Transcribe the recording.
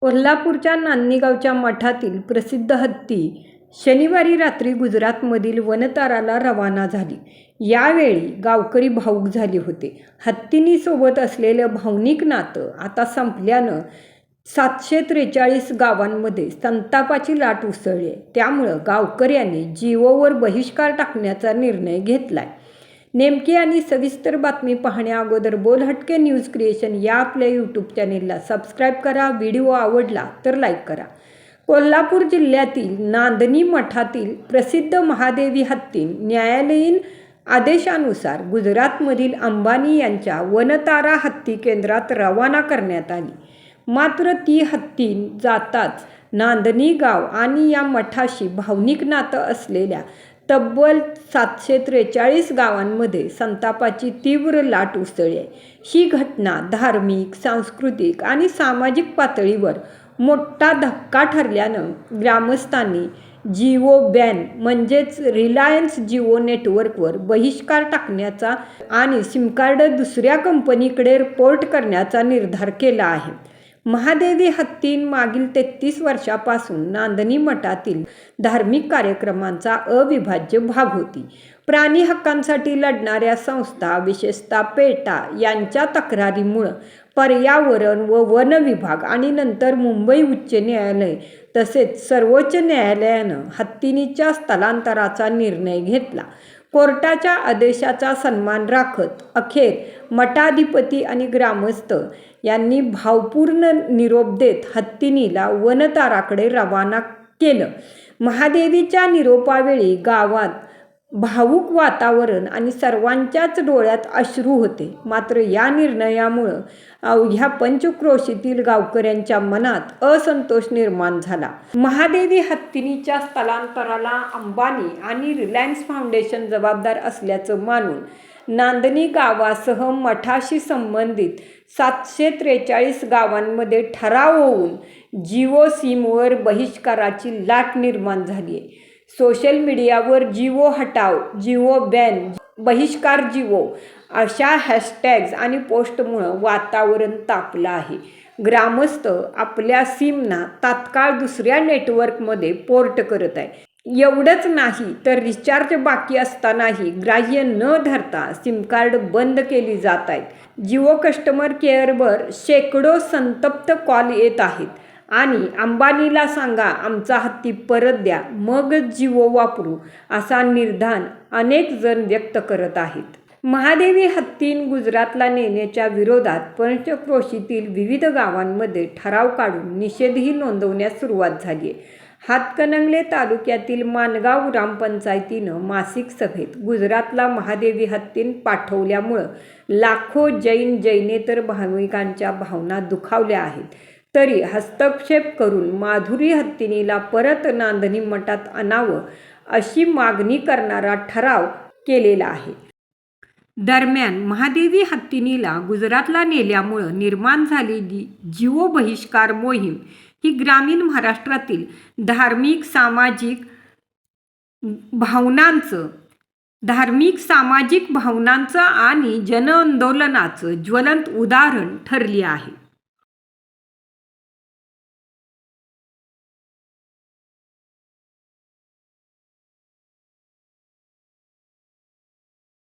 कोल्हापूरच्या नान्नीगावच्या मठातील प्रसिद्ध हत्ती शनिवारी रात्री गुजरातमधील वनताराला रवाना झाली. यावेळी गावकरी भाऊक झाले होते. हत्तीनी सोबत असलेलं भावनिक नातं आता संपल्यानं सातशे त्रेचाळीस गावांमध्ये संतापाची लाट उसळली. त्यामुळं गावकऱ्यांनी जीवोवर बहिष्कार टाकण्याचा निर्णय घेतलाय. नेमकी आणि सविस्तर बातमी पाहण्या अगोदर बोलहटके न्यूज क्रिएशन या आपल्या यूट्यूब चॅनेलला सबस्क्राईब करा व्हिडिओ आवडला तर लाईक करा. कोल्हापूर जिल्ह्यातील नांदणी मठातील प्रसिद्ध महादेवी हत्तीन न्यायालयीन आदेशानुसार गुजरातमधील अंबानी यांच्या वनतारा हत्ती केंद्रात रवाना करण्यात आली. मात्र ती हत्तीन जाताच नांदणी गाव आणि या मठाशी भावनिक नातं असलेल्या तब्बल सातशे त्रेचाळीस गावांमध्ये संतापाची तीव्र लाट उसळली आहे. ही घटना धार्मिक सांस्कृतिक आणि सामाजिक पातळीवर मोठा धक्का ठरल्यानं ग्रामस्थांनी जिओ बॅन म्हणजेच रिलायन्स जिओ नेटवर्कवर बहिष्कार टाकण्याचा आणि सिमकार्ड दुसऱ्या कंपनीकडे पोर्ट करण्याचा निर्धार केला आहे. महादेवी हत्तींमागील तेहतीस वर्षापासून नांदणी मठातील धार्मिक कार्यक्रमांचा अविभाज्य भाग होती. प्राणी हक्कांसाठी लढणाऱ्या संस्था विशेषतः पेटा यांच्या तक्रारीमुळं पर्यावरण व वन विभाग आणि नंतर मुंबई उच्च न्यायालय तसेच सर्वोच्च न्यायालयानं हत्तीनीच्या स्थलांतराचा निर्णय घेतला. कोर्टाच्या आदेशाचा सन्मान राखत अखेर मठाधिपती आणि ग्रामस्थ यांनी भावपूर्ण निरोप देत हत्तीनीला वनताराकडे रवाना केलं. महादेवीच्या निरोपावेळी गावात भावूक वातावरण आणि सर्वांच्याच डोळ्यात अश्रू होते. मात्र या निर्णयामुळं अवघ्या पंचक्रोशीतील गावकऱ्यांच्या मनात असंतोष निर्माण झाला. महादेवी हत्तीनीच्या स्थलांतराला अंबानी आणि रिलायन्स फाउंडेशन जबाबदार असल्याचं मानून नांदणी गावासह मठाशी संबंधित सातशे त्रेचाळीस गावांमध्ये ठराव होऊन जिओ सिमवर बहिष्काराची लाट निर्माण झाली आहे सोशल मीडियावर जिओ हटाव जिओ बॅन बहिष्कार जिओ अशा हॅशटॅग्स आणि पोस्टमुळं वातावरण तापलं आहे. ग्रामस्थ आपल्या सिमना तात्काळ दुसऱ्या नेटवर्कमध्ये पोर्ट करत आहे. एवढंच नाही तर रिचार्ज बाकी असतानाही ग्राह्य न धरता सिम कार्ड बंद केली जात आहेत. जिओ कस्टमर केअरवर शेकडो संतप्त कॉल येत आहेत. आणि अंबानीला सांगा आमचा हत्ती परत द्या मगच जीव वापरू असा निर्धान अनेक जण व्यक्त करत आहेत. महादेवी हत्तीन गुजरातला नेण्याच्या विरोधात पंचक्रोशीतील विविध गावांमध्ये ठराव काढून निषेधही नोंदवण्यास सुरुवात झाली आहे. हातकणंगले तालुक्यातील मानगाव ग्रामपंचायतीनं मासिक सभेत गुजरातला महादेवी हत्तीन पाठवल्यामुळं लाखो जैन जैनेतर भाविकांच्या भावना दुखावल्या आहेत. तरी हस्तक्षेप करून माधुरी हत्तीनीला परत नांदणी मठात आणावं अशी मागणी करणारा ठराव केलेला आहे. दरम्यान महादेवी हत्तीनीला गुजरातला नेल्यामुळं निर्माण झालेली जीवो बहिष्कार मोहीम ही ग्रामीण महाराष्ट्रातील धार्मिक सामाजिक भावनांचं धार्मिक सामाजिक भावनांचं आणि जनआंदोलनाचं ज्वलंत उदाहरण ठरली आहे.